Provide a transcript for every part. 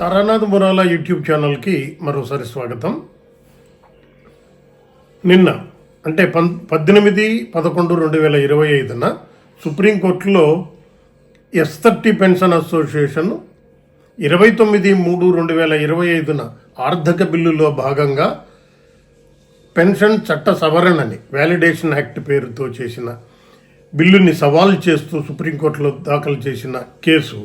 Taranath మురాలా YouTube ఛానల్కి మరోసారి స్వాగతం. నిన్న అంటే పం పద్దెనిమిది పదకొండు రెండు వేల ఇరవై ఐదున సుప్రీంకోర్టులో ఎస్ థర్టీ పెన్షన్ అసోసియేషన్ ఇరవై తొమ్మిది మూడు రెండు వేల ఇరవై ఐదున ఆర్థిక బిల్లులో భాగంగా పెన్షన్ చట్ట సవరణని వ్యాలిడేషన్ యాక్ట్ పేరుతో చేసిన బిల్లుని సవాల్ చేస్తూ సుప్రీంకోర్టులో దాఖలు చేసిన కేసు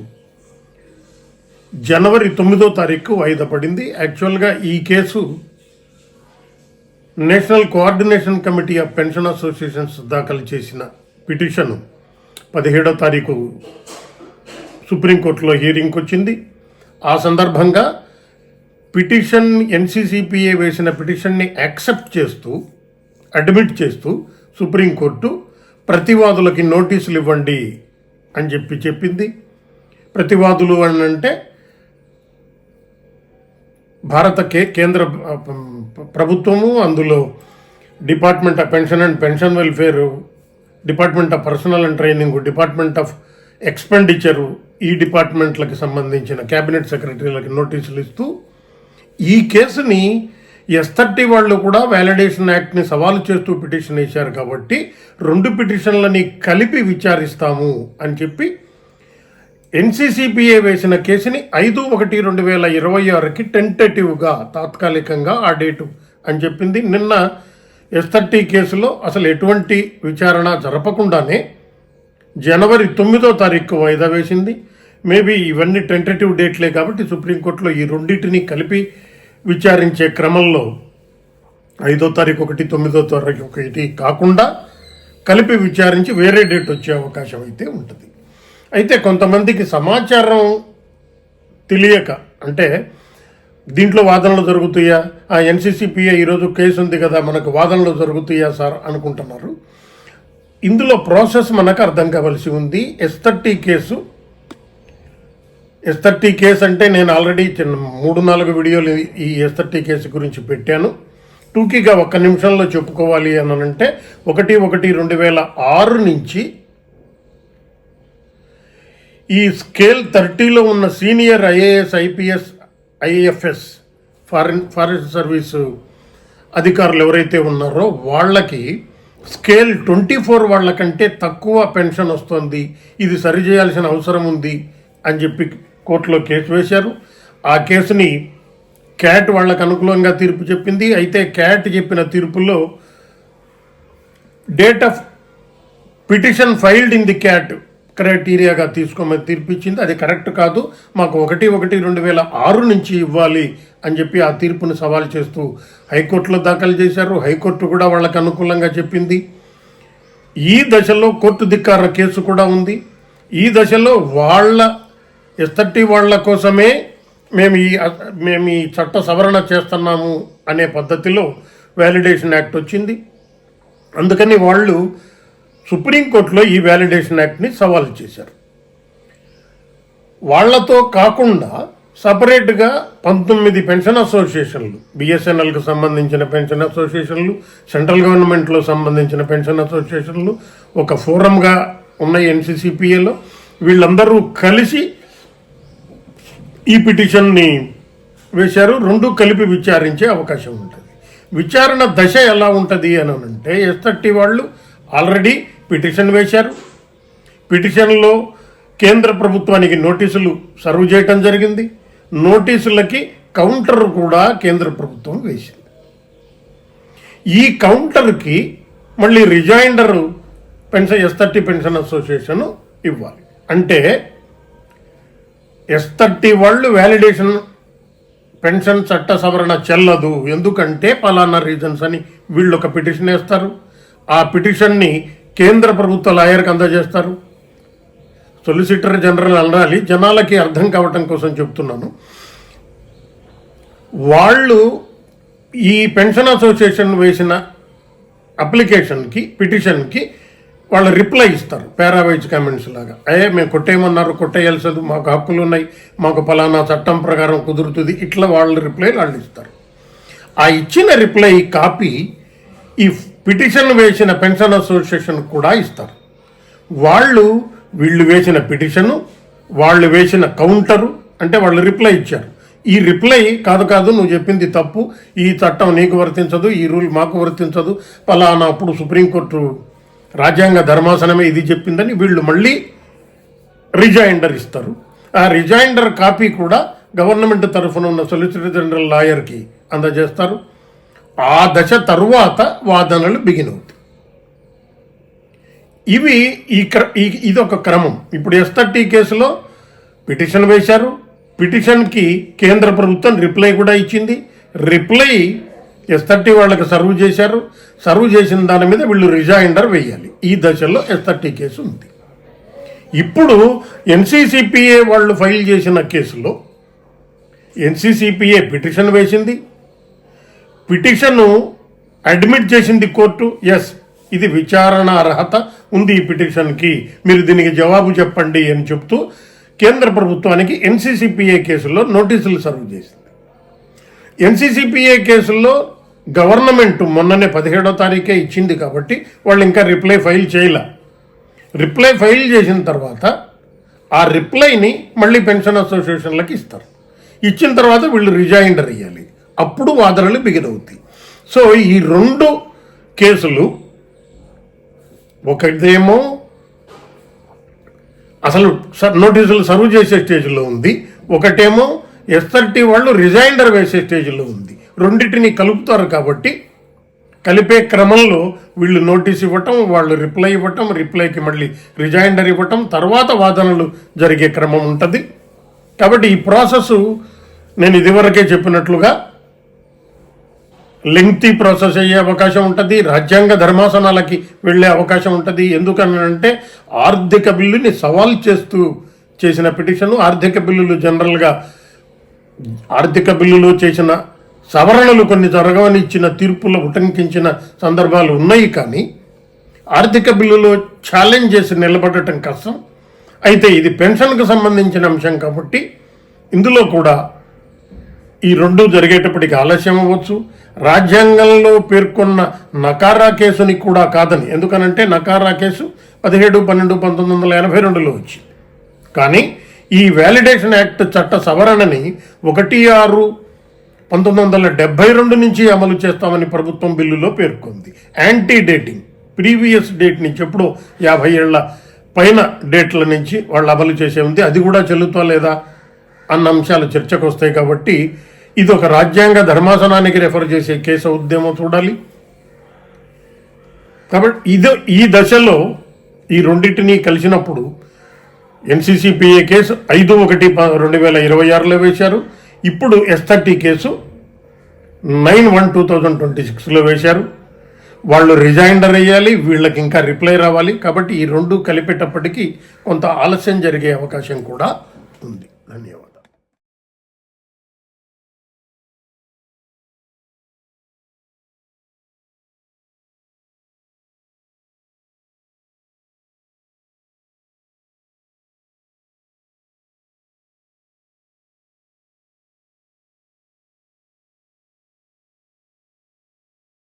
జనవరి తొమ్మిదో తారీఖు వాయిదా పడింది. యాక్చువల్గా ఈ case national coordination committee of pension associations దాఖలు చేసిన పిటిషన్ పదిహేడో తారీఖు సుప్రీంకోర్టులో హియరింగ్కి వచ్చింది. ఆ సందర్భంగా పిటిషన్ ఎన్సీసీపీఏ వేసిన పిటిషన్ని యాక్సెప్ట్ చేస్తూ అడ్మిట్ చేస్తూ సుప్రీంకోర్టు ప్రతివాదులకి నోటీసులు ఇవ్వండి అని చెప్పి చెప్పింది. ప్రతివాదులు అని అంటే భారత కే కేంద్ర ప్రభుత్వము అందులో department of pension and pension welfare department of personnel and training department of expenditure ఈ డిపార్ట్మెంట్లకు సంబంధించిన క్యాబినెట్ సెక్రటరీలకు నోటీసులు ఇస్తూ ఈ కేసుని ఎస్ థర్టీ వాళ్ళు కూడా వ్యాలిడేషన్ యాక్ట్ని సవాలు చేస్తూ పిటిషన్ వేశారు కాబట్టి రెండు పిటిషన్లని కలిపి విచారిస్తాము అని చెప్పి ఎన్సీసీపీఏ వేసిన కేసుని ఐదు ఒకటి రెండు వేల ఇరవై ఆరుకి టెంటేటివ్గా తాత్కాలికంగా ఆ డేటు అని చెప్పింది. నిన్న ఎస్ థర్టీ కేసులో అసలు ఎటువంటి విచారణ జరపకుండానే జనవరి తొమ్మిదో తారీఖు వాయిదా వేసింది. మేబీ ఇవన్నీ టెంటేటివ్ డేట్లే కాబట్టి సుప్రీంకోర్టులో ఈ రెండింటిని కలిపి విచారించే క్రమంలో ఐదో తారీఖు ఒకటి తొమ్మిదో తారీఖు ఒకటి కాకుండా కలిపి విచారించి వేరే డేట్ వచ్చే అవకాశం అయితే ఉంటుంది. అయితే కొంతమందికి సమాచారం తెలియక అంటే దీంట్లో వాదనలు జరుగుతాయా? ఆ ఎన్సీసీపీఏ ఈరోజు కేసు ఉంది కదా మనకు వాదనలు జరుగుతాయా సార్ అనుకుంటున్నారు. ఇందులో ప్రాసెస్ మనకు అర్థం కావలసి ఉంది. S thirty case S thirty case అంటే నేను ఆల్రెడీ చిన్న మూడు నాలుగు వీడియోలు ఈ ఎస్ థర్టీ కేసు గురించి పెట్టాను. టూకీగా ఒక్క నిమిషంలో చెప్పుకోవాలి అని అంటే ఒకటి ఒకటి రెండు వేల ఆరు నుంచి ఈ స్కేల్ థర్టీలో ఉన్న senior IAS IPS IFS foreign forest service అధికారులు ఎవరైతే ఉన్నారో వాళ్ళకి స్కేల్ ట్వంటీ ఫోర్ వాళ్ళకంటే తక్కువ పెన్షన్ వస్తుంది. ఇది సరిచేయాల్సిన అవసరం ఉంది అని చెప్పి కోర్టులో కేసు వేశారు. ఆ కేసుని క్యాట్ వాళ్ళకు అనుకూలంగా తీర్పు చెప్పింది. అయితే క్యాట్ చెప్పిన తీర్పులో date of petition filed in the CAT క్రైటీరియాగా తీసుకోమని తీర్పిచ్చింది. అది కరెక్ట్ కాదు. మాకు ఒకటి ఒకటి రెండు వేల ఆరు నుంచి ఇవ్వాలి అని చెప్పి ఆ తీర్పును సవాల్ చేస్తూ హైకోర్టులో దాఖలు చేశారు. హైకోర్టు కూడా వాళ్ళకు అనుకూలంగా చెప్పింది. ఈ దశలో కోర్టు ధిక్కార కేసు కూడా ఉంది. ఈ దశలో వాళ్ళ ఎస్తటి వాళ్ళ కోసమే మేము ఈ మేము ఈ చట్ట సవరణ చేస్తున్నాము అనే పద్ధతిలో వ్యాలిడేషన్ యాక్ట్ వచ్చింది. అందుకని వాళ్ళు సుప్రీంకోర్టులో ఈ వ్యాలిడేషన్ యాక్ట్ని సవాల్ చేశారు. వాళ్ళతో కాకుండా సపరేట్గా పంతొమ్మిది పెన్షన్ అసోసియేషన్లు బిఎస్ఎన్ఎల్కి సంబంధించిన పెన్షన్ అసోసియేషన్లు సెంట్రల్ గవర్నమెంట్లో సంబంధించిన పెన్షన్ అసోసియేషన్లు ఒక ఫోరంగా ఉన్న ఎన్సిసిపిఏలో వీళ్ళందరూ కలిసి ఈ పిటిషన్ని వేశారు. రెండు కలిపి విచారించే అవకాశం ఉంటుంది. విచారణ దశ ఎలా ఉంటుంది అని అంటే ఎస్ థర్టీ వాళ్ళు ఆల్రెడీ పిటిషన్ వేశారు. పిటిషన్లో కేంద్ర ప్రభుత్వానికి నోటీసులు సర్వ్ చేయటం జరిగింది. నోటీసులకి కౌంటర్ కూడా కేంద్ర ప్రభుత్వం వేసింది. ఈ కౌంటర్కి మళ్ళీ rejoinder pension S thirty pension association ఇవ్వాలి. అంటే ఎస్ థర్టీ వాళ్ళు వ్యాలిడేషన్ పెన్షన్ చట్ట సవరణ చెల్లదు. ఎందుకంటే పలానా రీజన్స్ అని వీళ్ళు ఒక పిటిషన్ వేస్తారు. ఆ పిటిషన్ని కేంద్ర ప్రభుత్వ లాయర్కి అందజేస్తారు. సొలిసిటర్ జనరల్ అనాలి జనాలకి అర్థం కావటం కోసం చెప్తున్నాను. వాళ్ళు ఈ పెన్షన్ అసోసియేషన్ వేసిన అప్లికేషన్కి పిటిషన్కి వాళ్ళు రిప్లై ఇస్తారు పారావైజ్ కామెంట్స్ లాగా. అయ్యే మేము కొట్టేయమన్నారు కొట్టేయాల్సింది మాకు హక్కులు ఉన్నాయి మాకు పలానా చట్టం ప్రకారం కుదురుతుంది ఇట్లా వాళ్ళు రిప్లై వాళ్ళు ఇస్తారు. ఆ ఇచ్చిన రిప్లై కాపీ ఈ పిటిషన్ వేసిన పెన్షన్ అసోసియేషన్ కూడా ఇస్తారు. వాళ్ళు వీళ్ళు వేసిన పిటిషను వాళ్ళు వేసిన కౌంటరు అంటే వాళ్ళు రిప్లై ఇచ్చారు. ఈ రిప్లై కాదు కాదు నువ్వు చెప్పింది తప్పు. ఈ చట్టం నీకు వర్తించదు ఈ రూల్ మాకు వర్తించదు. పలానా అప్పుడు సుప్రీంకోర్టు రాజ్యాంగ ధర్మాసనమే ఇది చెప్పిందని వీళ్ళు మళ్ళీ రిజైండర్ ఇస్తారు. ఆ రిజైండర్ కాపీ కూడా గవర్నమెంట్ తరఫున ఉన్న సొలిసిటర్ జనరల్ లాయర్కి అందజేస్తారు. ఆ దశ తరువాత వాదనలు బిగిన్ అవుతాయి. ఇవి ఈ క్ర ఈ- ఇది ఒక క్రమం. ఇప్పుడు ఎస్ఆర్టీ కేసులో పిటిషన్ వేశారు. పిటిషన్కి కేంద్ర ప్రభుత్వం రిప్లై కూడా ఇచ్చింది. రిప్లై ఎస్ఆర్టీ వాళ్ళకి సర్వ్ చేశారు. సర్వ్ చేసిన దాని మీద వీళ్ళు రిజైండర్ వేయాలి. ఈ దశలో ఎస్ఆర్టీ కేసు ఉంది. ఇప్పుడు ఎన్సీసీపీఏ వాళ్ళు ఫైల్ చేసిన కేసులో ఎన్సీసీపీఏ పిటిషన్ వేసింది. పిటిషన్ను అడ్మిట్ చేసింది కోర్టు. ఎస్ ఇది విచారణ అర్హత ఉంది ఈ పిటిషన్కి. మీరు దీనికి జవాబు చెప్పండి అని చెప్తూ కేంద్ర ప్రభుత్వానికి ఎన్సీసీపీఏ కేసులో నోటీసులు సర్వ్ చేసింది. ఎన్సీసీపీఏ కేసుల్లో గవర్నమెంట్ మొన్ననే పదిహేడో తారీఖే ఇచ్చింది కాబట్టి వాళ్ళు ఇంకా రిప్లై ఫైల్ చేయలే. రిప్లై ఫైల్ చేసిన తర్వాత ఆ రిప్లైని మళ్ళీ పెన్షన్ అసోసియేషన్లకు ఇస్తారు. ఇచ్చిన తర్వాత వీళ్ళు రిజైండర్ అయ్యాలి అప్పుడు వాదనలు బిగిన్ అవుతాయి సో ఈ రెండు కేసులు ఒకటేమో అసలు నోటీసులు సర్వ్ చేసే స్టేజ్లో ఉంది. ఒకటేమో ఎస్ఆర్టీ వాళ్ళు రిజైండర్ వేసే స్టేజ్లో ఉంది. రెండింటిని కలుపుతారు కాబట్టి కలిపే క్రమంలో వీళ్ళు నోటీస్ ఇవ్వటం వాళ్ళు రిప్లై ఇవ్వటం రిప్లైకి మళ్ళీ రిజైండర్ ఇవ్వటం తర్వాత వాదనలు జరిగే క్రమం ఉంటుంది. కాబట్టి ఈ ప్రాసెస్ నేను ఇదివరకే చెప్పినట్లుగా లెంగ్తీ ప్రాసెస్ అయ్యే అవకాశం ఉంటుంది రాజ్యాంగ ధర్మాసనాలకి వెళ్ళే అవకాశం ఉంటుంది. ఎందుకనంటే ఆర్థిక బిల్లుని సవాల్ చేస్తూ చేసిన పిటిషన్ ఆర్థిక బిల్లులు జనరల్గా ఆర్థిక బిల్లులో చేసిన సవరణలు కొన్ని జరగవని ఇచ్చిన తీర్పులు ఉటంకించిన సందర్భాలు ఉన్నాయి కానీ ఆర్థిక బిల్లులో ఛాలెంజ్ చేసి నిలబడటం కష్టం. అయితే ఇది పెన్షన్కు సంబంధించిన అంశం కాబట్టి ఇందులో కూడా ఈ రెండు జరిగేటప్పటికి ఆలస్యం అవ్వచ్చు. రాజ్యాంగంలో పేర్కొన్న నకారా కేసుని కూడా కాదని. ఎందుకనంటే నకారా కేసు పదిహేడు పన్నెండు పంతొమ్మిది వందల ఎనభై రెండులో వచ్చింది. కానీ ఈ వ్యాలిడేషన్ యాక్ట్ చట్ట సవరణని ఒకటి ఆరు పంతొమ్మిది వందల డెబ్బై రెండు నుంచి అమలు చేస్తామని ప్రభుత్వం బిల్లులో పేర్కొంది. యాంటీ డేటింగ్ ప్రీవియస్ డేట్ నుంచి ఎప్పుడో యాభై ఏళ్ళ పైన డేట్ల నుంచి వాళ్ళు అమలు చేసే ఉంది. అది కూడా చెల్లుతా లేదా అన్న అంశాలు చర్చకు వస్తాయి కాబట్టి ఇది ఒక రాజ్యాంగ ధర్మాసనానికి రెఫర్ చేసే కేసు ఉద్యమం చూడాలి. కాబట్టి ఇది ఈ దశలో ఈ రెండింటినీ కలిసినప్పుడు ఎన్సీసీపీఏ కేసు ఐదు ఒకటి రెండు వేల ఇరవై ఆరులో వేశారు. ఇప్పుడు S thirty case nine one two thousand twenty సిక్స్లో వేశారు. వాళ్ళు రిజైండర్ అయ్యాలి వీళ్ళకి ఇంకా రిప్లై రావాలి. కాబట్టి ఈ రెండు కలిపేటప్పటికీ కొంత ఆలస్యం జరిగే అవకాశం కూడా ఉంది. ధన్యవాదాలు.